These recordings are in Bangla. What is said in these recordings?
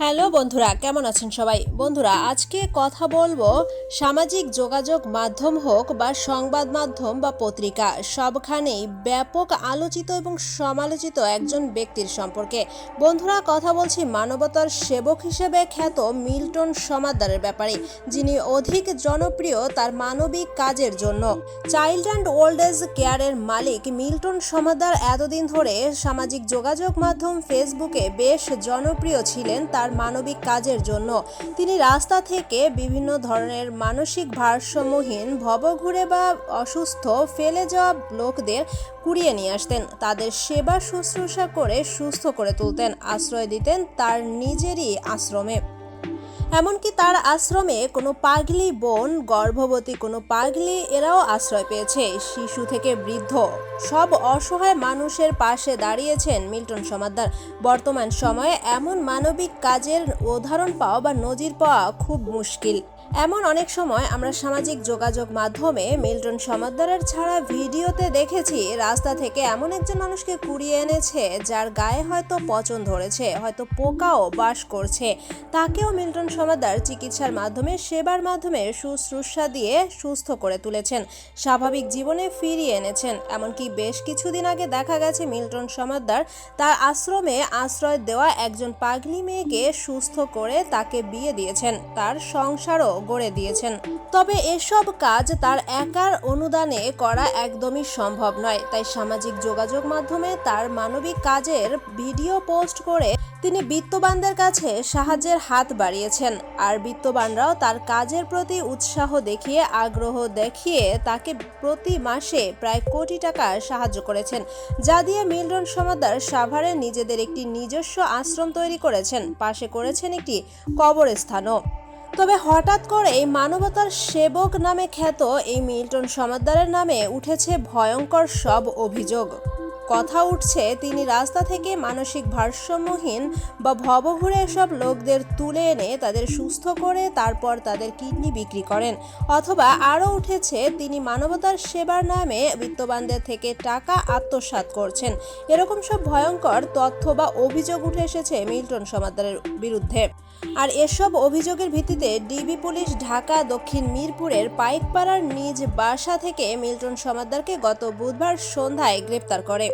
হ্যালো বন্ধুরা, কেমন আছেন সবাই? বন্ধুরা, আজকে কথা বলব সামাজিক যোগাযোগ মাধ্যম হোক বা সংবাদ মাধ্যম বা পত্রিকা, সবখানেই ব্যাপক আলোচিত এবং সমালোচিত একজন ব্যক্তির সম্পর্কে। বন্ধুরা, কথা বলছি মানবতার সেবক হিসেবে খ্যাত মিল্টন সমাদ্দারের ব্যাপারে, যিনি অধিক জনপ্রিয় তার মানবিক কাজের জন্য। চাইল্ড অ্যান্ড ওল্ড এজ কেয়ারের মালিক মিল্টন সমাদ্দার এতদিন ধরে সামাজিক যোগাযোগ মাধ্যম ফেসবুকে বেশ জনপ্রিয় ছিলেন তার মানবিক কাজের জন্য। তিনি রাস্তা থেকে বিভিন্ন ধরনের মানসিক ভারসাম্যহীন, ভবঘুরে বা অসুস্থ, ফেলে যাওয়া লোকদের কুড়িয়ে নিয়ে আসতেন। তাদের সেবা শুশ্রূষা করে সুস্থ করে তুলতেন। আশ্রয় দিতেন তার নিজেরই আশ্রমে। এমনকি তার আশ্রমে কোনো পাগলি বোন, গর্ভবতী কোনো পাগলি এরাও আশ্রয় পেয়েছে। শিশু থেকে বৃদ্ধ। সব অসহায় মানুষের পাশে দাঁড়িয়েছেন মিল্টন সমাদ্দার। বর্তমান সময়ে এমন মানবিক কাজের উদাহরণ পাওয়া বা নজির পাওয়া খুব মুশকিল। এমন অনেক সময় আমরা সামাজিক যোগাযোগ মাধ্যমে মিল্টন সমাদ্দারের ছাড়া ভিডিওতে দেখেছি, রাস্তা থেকে এমন একজন মানুষকে কুড়িয়ে এনেছে, যার গায়ে হয়তো পচন ধরেছে, হয়তো পোকাও বাস করছে। তাকেও মিল্টন সমাদ্দার চিকিৎসার মাধ্যমে, সেবার মাধ্যমে শুশ্রূষা দিয়ে সুস্থ করে তুলেছেন, স্বাভাবিক জীবনে ফিরিয়ে এনেছেন। এমনকি বেশ কিছুদিন আগে দেখা গেছে মিল্টন সমাদ্দার তার আশ্রমে আশ্রয় দেওয়া একজন পাগলি মেয়েকে সুস্থ করে তাকে বিয়ে দিয়েছেন। তার সংসারও গড়ে দিয়েছেন। তবে এসব কাজ তার একার অনুদানে করা একদমই সম্ভব নয়। তাই সামাজিক যোগাযোগ মাধ্যমে তার মানবিক কাজের ভিডিও পোস্ট করে তিনি বিত্তবানদের কাছে সাহায্যের হাত বাড়িয়েছেন। আর বিত্তবানরাও তার কাজের প্রতি উৎসাহ দেখিয়ে, আগ্রহ দেখিয়ে তাকে প্রতি মাসে প্রায় কোটি টাকা সাহায্য করেছেন। যা দিয়ে মিল্টন সমাদার সাভারে নিজেদের একটি নিজস্ব আশ্রম তৈরি করেছেন। পাশে করেছেন একটি কবরস্থানও। তবে হঠাৎ করেই মানবতার সেবক নামে খ্যাত এই মিল্টন সমাদ্দারের নামে উঠেছে ভয়ঙ্কর সব অভিযোগ। কথা উঠছে, তিনি রাস্তা থেকে মানসিক ভারসাম্যহীন বা ভবঘুরে এসব লোকদের তুলে এনে তাদের সুস্থ করে তারপর তাদের কিডনি বিক্রি করেন। অথবা আরও উঠেছে, তিনি মানবতার সেবার নামে বিত্তবানদের থেকে টাকা আত্মসাৎ করছেন। এরকম সব ভয়ঙ্কর তথ্য বা অভিযোগ উঠে এসেছে মিল্টন সমাদ্দারের বিরুদ্ধে। আর এসব অভিযোগের ভিত্তিতে ডিবি পুলিশ ঢাকা, দক্ষিণ মিরপুরের পাইকপাড়ার নিজ বাসা থেকে মিল্টন সমাদ্দারকে গত বুধবার সন্ধ্যায় গ্রেপ্তার করে।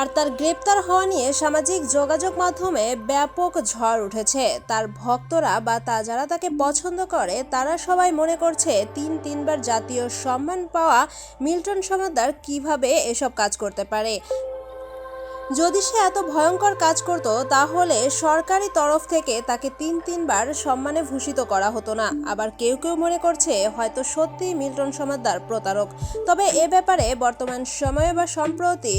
আর তার গ্রেপ্তার হওয়া নিয়ে সামাজিক যোগাযোগ মাধ্যমে ব্যাপক ঝড় উঠেছে। তার ভক্তরা বা তা যারা তাকে পছন্দ করে, তারা সবাই মনে করছে তিন তিনবার জাতীয় সম্মান পাওয়া মিল্টন সমাদ্দার কীভাবে এসব কাজ করতে পারে। যদি সে এত ভয়ঙ্কর কাজ করত, তাহলে সরকারি তরফ থেকে তাকে তিন তিনবার সম্মানে ভূষিত করা হতো না। আবার কেউ কেউ মনে করছে, হয়তো সত্যি মিল্টন সমাদ্দার প্রতারক। তবে এ ব্যাপারে বর্তমান সময়ে বা সম্প্রতি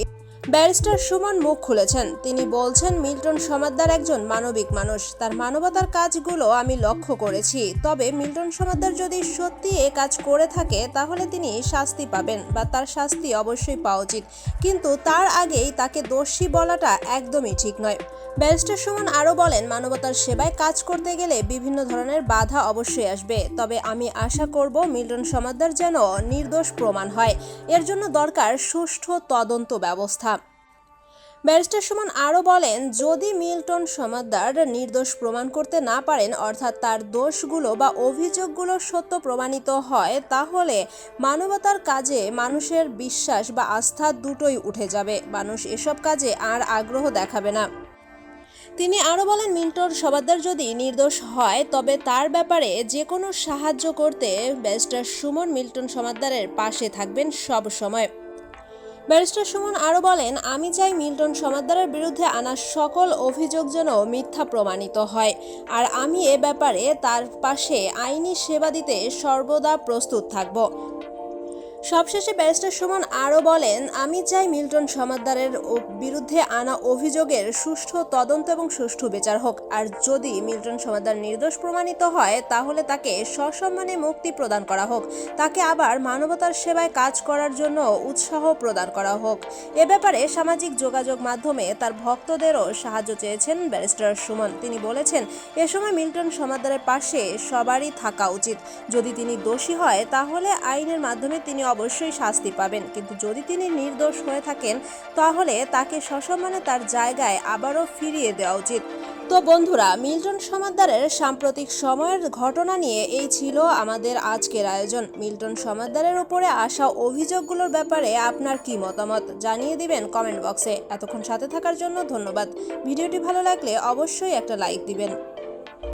ব্যারিস্টার সুমন মুখ খুলেছেন। তিনি বলছেন, মিল্টন সমাদ্দার একজন মানবিক মানুষ। তার মানবতার কাজগুলো আমি লক্ষ্য করেছি। তবে মিল্টন সমাদ্দার যদি সত্যি এ কাজ করে থাকে, তাহলে তিনি শাস্তি পাবেন বা তার শাস্তি অবশ্যই পাওয়া উচিত। কিন্তু তার আগেই তাকে দোষী বলাটা একদমই ঠিক নয়। ব্যারিস্টার সুমন আরও বলেন, মানবতার সেবায় কাজ করতে গেলে বিভিন্ন ধরনের বাধা অবশ্যই আসবে। তবে আমি আশা করব, মিল্টন সমাদ্দার যেন নির্দোষ প্রমাণ হয়। এর জন্য দরকার সুষ্ঠু তদন্ত ব্যবস্থা। ব্যারিস্টার সুমন আরও বলেন, যদি মিল্টন সমাদ্দার নির্দোষ প্রমাণ করতে না পারেন, অর্থাৎ তার দোষগুলো বা অভিযোগগুলো সত্য প্রমাণিত হয়, তাহলে মানবতার কাজে মানুষের বিশ্বাস বা আস্থা দুটোই উঠে যাবে। মানুষ এসব কাজে আর আগ্রহ দেখাবে না। তিনি আরও বলেন, মিল্টন সমাদ্দার যদি নির্দোষ হয়, তবে তার ব্যাপারে যে কোনো সাহায্য করতে ব্যারিস্টার সুমন মিল্টন সমাদ্দারের পাশে থাকবেন সব সময়। ব্যারিস্টার সুমন আরও বলেন, আমি চাই মিল্টন সমাদ্দারের বিরুদ্ধে আনা সকল অভিযোগ যেন মিথ্যা প্রমাণিত হয়। আর আমি এ ব্যাপারে তার পাশে আইনি সেবা দিতে সর্বদা প্রস্তুত থাকব। সবশেষে ব্যারিস্টার সুমন আরও বলেন, আমি চাই মিল্টন সমাদ্দারের বিরুদ্ধে আনা অভিযোগের সুষ্ঠু তদন্ত এবং সুষ্ঠু বিচার হোক। আর যদি মিল্টন সমাদ্দার নির্দোষ প্রমাণিত হয়, তাহলে তাকে সসম্মানে মুক্তি প্রদান করা হোক। তাকে আবার মানবতার সেবায় কাজ করার জন্য উৎসাহ প্রদান করা হোক। এ ব্যাপারে সামাজিক যোগাযোগ মাধ্যমে তার ভক্তদেরও সাহায্য চেয়েছেন ব্যারিস্টার সুমন। তিনি বলেছেন, এ সময় মিল্টন সমাদ্দারের পাশে সবারই থাকা উচিত। যদি তিনি দোষী হয়, তাহলে আইনের মাধ্যমে তিনি অবশ্যই শাস্তি পাবেন। কিন্তু যদি তিনি নির্দোষ হয়ে থাকেন, তাহলে তাকে সসম্মানে তার জায়গায় আবারও ফিরিয়ে দেওয়া উচিত। তো বন্ধুরা, মিল্টন সমাদ্দারের সাম্প্রতিক সময়ের ঘটনা নিয়ে এই ছিল আমাদের আজকের আয়োজন। মিল্টন সমাদ্দারের উপরে আসা অভিযোগগুলোর ব্যাপারে আপনার কি মতামত? জানিয়ে দিবেন কমেন্ট বক্সে। এতক্ষণ সাথে থাকার জন্য ধন্যবাদ। ভিডিওটি ভালো লাগলে অবশ্যই একটা লাইক দিবেন।